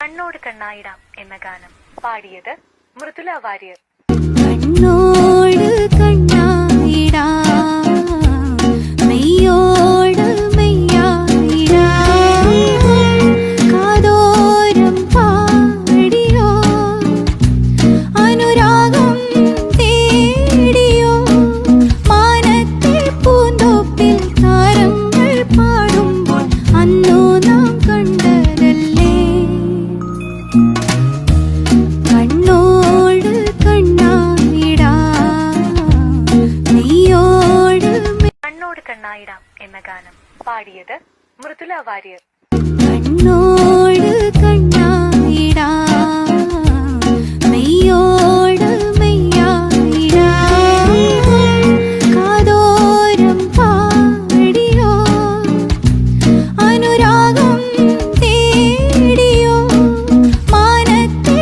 കണ്ണോട് കണ്ണായിടാം എന്ന ഗാനം പാടിയത് മൃദുല വാര്യർ. കണ്ണായിടാം എന്ന ഗാനം. പാടിയത് മൃദുല വാര്യർ. കണ്ണോട് കണ്ണാ